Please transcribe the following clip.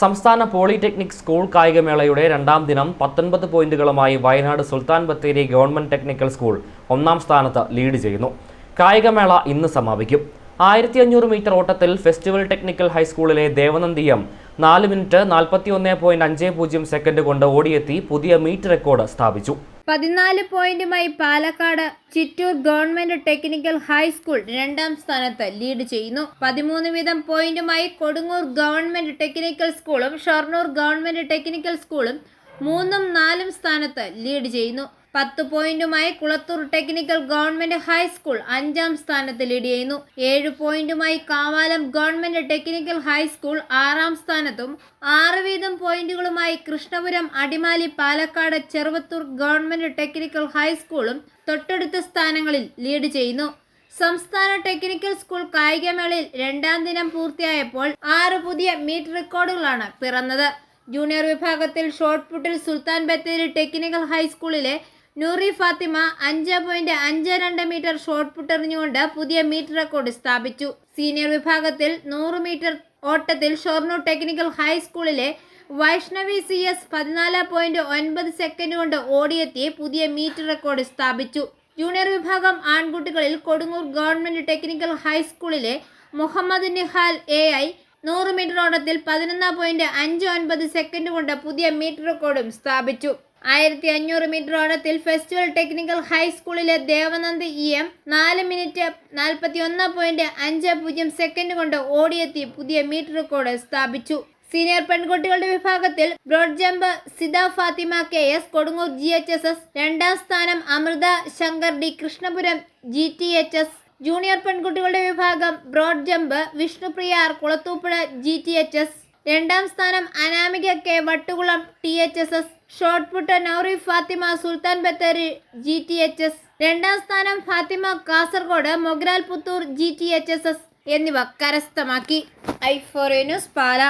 സംസ്ഥാന polytechnic school കായികമേളയുടെ രണ്ടാം ദിനം പത്തൊൻപത് പോയിന്റുകളുമായി Wayanad Sultan Bathery government technical school ഒന്നാം സ്ഥാനത്ത് ലീഡ് ചെയ്യുന്നു. കായികമേള ഇന്ന് സമാപിക്കും. ആയിരത്തി അഞ്ഞൂറ് മീറ്റർ ഓട്ടത്തിൽ ഫെസ്റ്റിവൽ ടെക്നിക്കൽ ഹൈസ്കൂളിലെ ദേവനന്ദിയം നാല് മിനിറ്റ് നാൽപ്പത്തി ഒന്ന് പോയിന്റ് അഞ്ച് പൂജ്യം സെക്കൻഡ് കൊണ്ട് ഓടിയെത്തി പുതിയ മീറ്റ് റെക്കോർഡ് സ്ഥാപിച്ചു. പതിനാല് പോയിന്റുമായി Palakkad Chittoor government technical high school രണ്ടാം സ്ഥാനത്ത് ലീഡ് ചെയ്യുന്നു. പതിമൂന്ന് വീതം പോയിന്റുമായി കൊടുങ്ങൂർ ഗവൺമെന്റ് ടെക്നിക്കൽ സ്കൂളും ഷൊർണൂർ ഗവൺമെന്റ് ടെക്നിക്കൽ സ്കൂളും മൂന്നും നാലും സ്ഥാനത്ത് ലീഡ് ചെയ്യുന്നു. പത്ത് പോയിന്റുമായി കുളത്തൂർ ടെക്നിക്കൽ ഗവൺമെന്റ് ഹൈസ്കൂൾ അഞ്ചാം സ്ഥാനത്ത് ലീഡ് ചെയ്യുന്നു. ഏഴ് പോയിന്റുമായി കാവാലം ഗവൺമെന്റ് ടെക്നിക്കൽ ഹൈസ്കൂൾ ആറാം സ്ഥാനത്തും ആറ് വീതം പോയിന്റുകളുമായി കൃഷ്ണപുരം അടിമാലി പാലക്കാട് ചെറുവത്തൂർ ഗവൺമെന്റ് ടെക്നിക്കൽ ഹൈസ്കൂളും തൊട്ടടുത്ത സ്ഥാനങ്ങളിൽ ലീഡ് ചെയ്യുന്നു. സംസ്ഥാന ടെക്നിക്കൽ സ്കൂൾ കായികമേളയിൽ രണ്ടാം ദിനം പൂർത്തിയായപ്പോൾ ആറ് പുതിയ മീറ്റ് റെക്കോർഡുകളാണ് പിറന്നത്. ജൂനിയർ വിഭാഗത്തിൽ ഷോർട്ട് പുട്ടിൽ സുൽത്താൻ ബത്തേരി ടെക്നിക്കൽ ഹൈസ്കൂളിലെ നൂറി ഫാത്തിമ അഞ്ച് പോയിന്റ് അഞ്ച് രണ്ട് മീറ്റർ ഷോട്ട് പുട്ടെറിഞ്ഞുകൊണ്ട് പുതിയ മീറ്റർ റെക്കോർഡ് സ്ഥാപിച്ചു. സീനിയർ വിഭാഗത്തിൽ നൂറ് മീറ്റർ ഓട്ടത്തിൽ ഷൊർണൂർ ടെക്നിക്കൽ ഹൈസ്കൂളിലെ വൈഷ്ണവി സി എസ് പതിനാല് പോയിന്റ് ഒൻപത് സെക്കൻഡ് കൊണ്ട് ഓടിയെത്തി പുതിയ മീറ്റർ റെക്കോർഡ് സ്ഥാപിച്ചു. ജൂനിയർ വിഭാഗം ആൺകുട്ടികളിൽ കൊടുങ്ങൂർ ഗവൺമെന്റ് ടെക്നിക്കൽ ഹൈസ്കൂളിലെ മുഹമ്മദ് നിഹാൽ എ ഐ നൂറ് മീറ്റർ ഓട്ടത്തിൽ പതിനൊന്ന് പോയിന്റ് അഞ്ച് ഒൻപത് സെക്കൻഡ് കൊണ്ട് പുതിയ മീറ്റർ റെക്കോർഡും സ്ഥാപിച്ചു. ആയിരത്തി അഞ്ഞൂറ് മീറ്റർ ഓട്ടത്തിൽ ഫെസ്റ്റിവൽ ടെക്നിക്കൽ ഹൈസ്കൂളിലെ ദേവനന്ദ് ഇ എം നാല് മിനിറ്റ് നാൽപ്പത്തി ഒന്ന് പോയിന്റ് അഞ്ച് പൂജ്യം സെക്കൻഡ് കൊണ്ട് ഓടിയെത്തി പുതിയ മീറ്റർ റെക്കോർഡ് സ്ഥാപിച്ചു. സീനിയർ പെൺകുട്ടികളുടെ വിഭാഗത്തിൽ broad jump Sidha Fathima K S Kodungoor G H S S രണ്ടാം സ്ഥാനം Amrutha Shankar D Krishnapuram G T H S junior പെൺകുട്ടികളുടെ വിഭാഗം broad jump Vishnupriya R Kulathupuzha G T H S രണ്ടാം സ്ഥാനം Anamika K Vattukulam T H S S shot put Nouri Fathima Sultan Bathery G T H S രണ്ടാം സ്ഥാനം Fathima Kasaragod Mogral Puthur G T H S S എന്നിവ കരസ്ഥമാക്കി. I four news Pala.